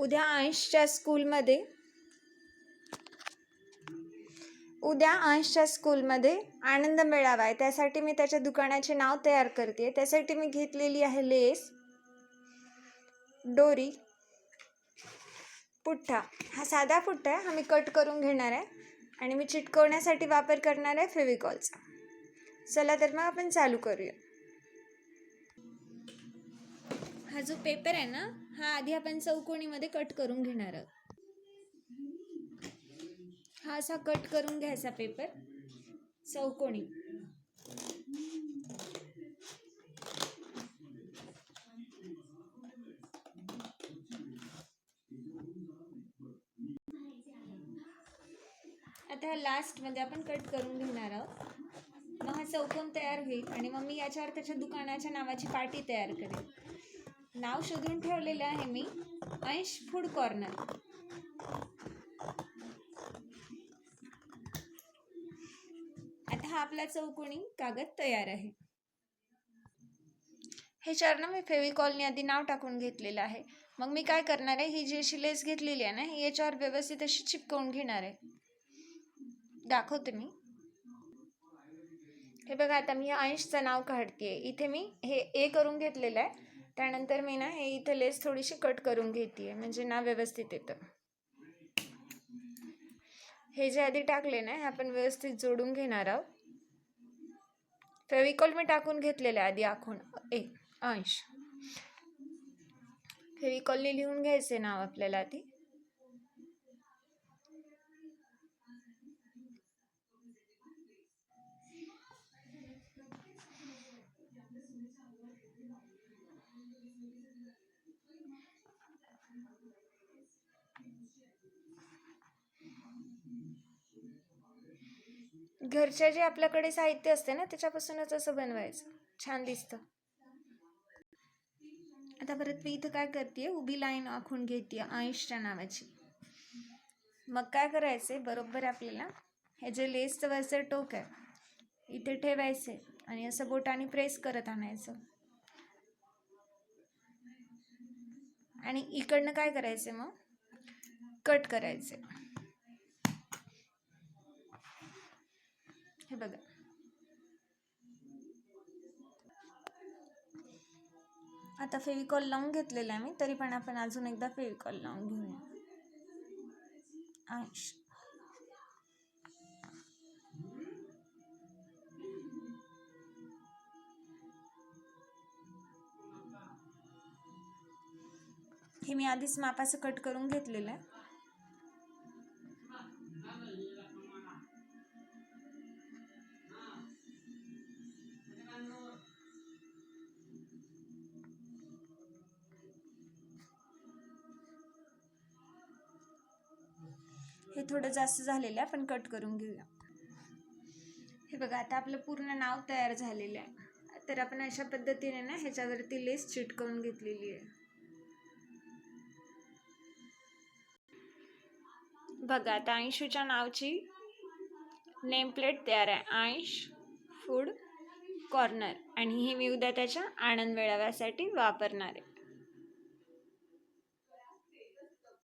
उद्या अंशच्या स्कूलमध्ये. उद्या अंशच्या स्कूलमध्ये आनंद मेळावा आहे. त्यासाठी मी त्याच्या दुकानाचे नाव तयार करते. त्यासाठी मी घेतलेली आहे लेस डोरी पुठ्ठा. हा साधा पुठ्ठा आहे. हा मी कट करून घेणार आहे. आणि मी चिटकवण्यासाठी वापर करणार आहे फेविकॉलचा. चला तर मग आपण चालू करूया. हा जो पेपर आहे ना हा आधी आपण चौकोनीमध्ये कट करून घेणार आहोत. हा असा कट करून घ्यायचा पेपर चौकोनी. आता ह्या लास्टमध्ये आपण कट करून घेणार आहोत. मग हा चौकोन तयार होईल आणि मग मी याच्यावर त्याच्या दुकानाच्या नावाची पाटी तयार करेन. नाव शोधून ठेवलेलं आहे मी. अंश फूड कॉर्नर. आता हा आपला चौकोनी कागद तयार आहे. हे ना मी फेविकॉलनी आधी नाव टाकून घेतलेलं आहे. मग मी काय करणार आहे? ही जी अशी लेस घेतलेली आहे ना ही याच्यावर व्यवस्थित अशी चिपकवून घेणार आहे. दाखवते मी. हे बघा आता मी अंशचं नाव काढते. इथे मी हे ए करून घेतलेलं आहे. त्यानंतर मी ना हे इथे लेस थोडीशी कट करून घेते म्हणजे ना व्यवस्थित येतं. हे जे आधी टाकले ना हे आपण व्यवस्थित जोडून घेणार आहोत. फेविकॉल मी टाकून घेतलेलं आहे आधी आखून. ए अंश. फेविकॉलने लिहून घ्यायचे नाव आपल्याला आधी. घरच्या जे आपल्याकडे साहित्य असते ना त्याच्यापासूनच असं बनवायचं. छान दिसतं. आता परत मी इथं काय करते उभी लाईन आखून घेते आयुषच्या नावाची. मग काय करायचे बरोबर आपल्याला हे जे लेसचं वरचं टोक आहे इथे ठेवायचे आणि असं बोटाने प्रेस करत आणायचं. आणि इकडनं काय करायचे मग? कट करायचे हे बघा. आता फेविकॉल लावून घेतलेला आहे मी तरी पण आपण अजून एकदा फेविकॉल लावून घेऊया. अंश हे मी आधीच मापाचं कट करून घेतलेलं आहे. हे थोडं जास्त झालेलं आहे आपण कट करून घेऊया. हे बघा आता आपलं पूर्ण नाव तयार झालेलं आहे. तर आपण अशा पद्धतीने ना ह्याच्यावरती लेस चिटकवून घेतलेली आहे. बघा आता आयुषच्या नावची नेम प्लेट तयार आहे. आयुष फूड कॉर्नर आणि ही मी उद्या त्याच्या आनंद मेळाव्यासाठी वापरणार आहे.